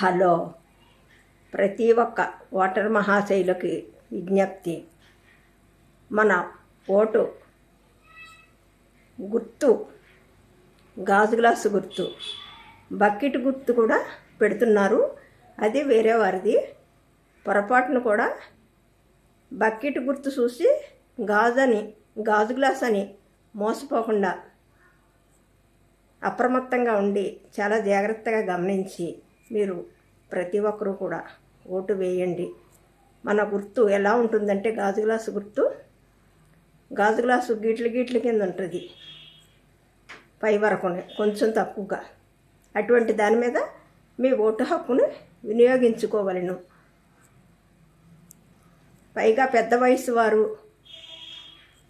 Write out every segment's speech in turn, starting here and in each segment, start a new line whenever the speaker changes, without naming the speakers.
Hello. ప్రతి ఒక్క voter మహాశైలకి విజ్ఞప్తి. మన ఓటు గుర్తు గాజు గ్లాసు గుర్తు. బకెట్ గుర్తు కూడా పెడుతున్నారు. అది వేరే వారిది. పొరపాటును కూడా బకెట్ గుర్తు చూసి గాజు అని గాజు గ్లాస్ అని మోసపోకుండా అప్రమత్తంగా ఉండి చాలా జాగ్రత్తగా గమనించి మీరు ప్రతి ఒక్కరూ కూడా ఓటు వేయండి. మన గుర్తు ఎలా ఉంటుందంటే గాజు గ్లాసు గుర్తు. గాజు గ్లాసు గీట్లు గీట్ల కింద ఉంటుంది. పై వరకు కొంచెం తక్కువగా. అటువంటి దాని మీద మీ ఓటు హక్కును వినియోగించుకోవలను. పైగా పెద్ద వయసు వారు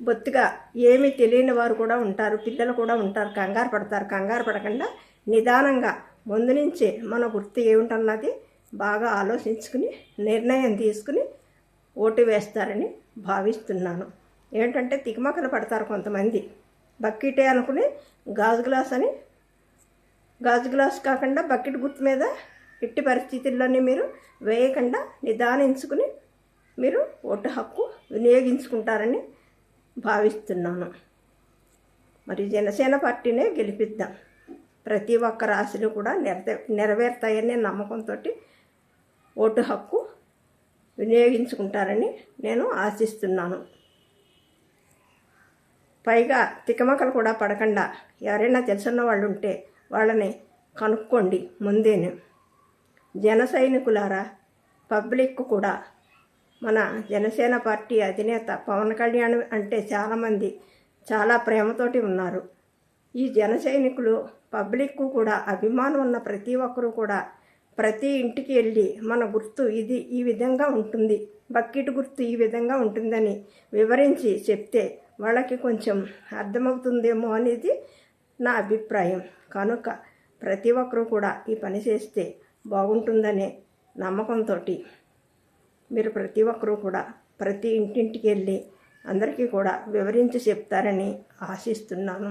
బొత్తిగా ఏమీ తెలియని వారు కూడా ఉంటారు పిల్లలు కూడా ఉంటారు కంగారు పడతారు కంగారు పడకుండా నిదానంగా ముందు నుంచే మన గుర్తు ఏమిటన్నది బాగా ఆలోచించుకుని నిర్ణయం తీసుకుని ఓటు వేస్తారని భావిస్తున్నాను. ఏంటంటే తికమకలు పడతారు కొంతమంది. బకెటే అనుకుని గాజు గ్లాస్ అని గాజు గ్లాస్ కాకుండా బకెట్ గుర్తు మీద ఎట్టి పరిస్థితుల్లోనే మీరు వేయకుండా నిదానించుకుని మీరు ఓటు హక్కు వినియోగించుకుంటారని భావిస్తున్నాను. మరి జనసేన పార్టీనే గెలిపిద్దాం. ప్రతి ఒక్క రాశిని కూడా నెరవే నెరవేరుతాయనే నమ్మకంతో ఓటు హక్కు వినియోగించుకుంటారని నేను ఆశిస్తున్నాను. పైగా తికమకలు కూడా పడకుండా. ఎవరైనా తెలుసున్న వాళ్ళు ఉంటే వాళ్ళని కనుక్కోండి ముందేనే. జన సైనికులారా పబ్లిక్ కూడా మన జనసేన పార్టీ అధినేత పవన్ కళ్యాణ్ అంటే చాలామంది చాలా ప్రేమతోటి ఉన్నారు. ఈ జన సైనికులు పబ్లిక్ కూడా అభిమానం ఉన్న ప్రతి ఒక్కరూ కూడా ప్రతి ఇంటికి వెళ్ళి మన గుర్తు ఇది ఈ విధంగా ఉంటుంది బకెట్ గుర్తు ఈ విధంగా ఉంటుందని వివరించి చెప్తే వాళ్ళకి కొంచెం అర్థమవుతుందేమో అనేది నా అభిప్రాయం. కనుక ప్రతి ఒక్కరూ కూడా ఈ పని చేస్తే బాగుంటుందనే నమ్మకంతో మీరు ప్రతి ఒక్కరూ కూడా ప్రతి ఇంటింటికి వెళ్ళి అందరికీ కూడా వివరించి చెప్తారని ఆశిస్తున్నాను.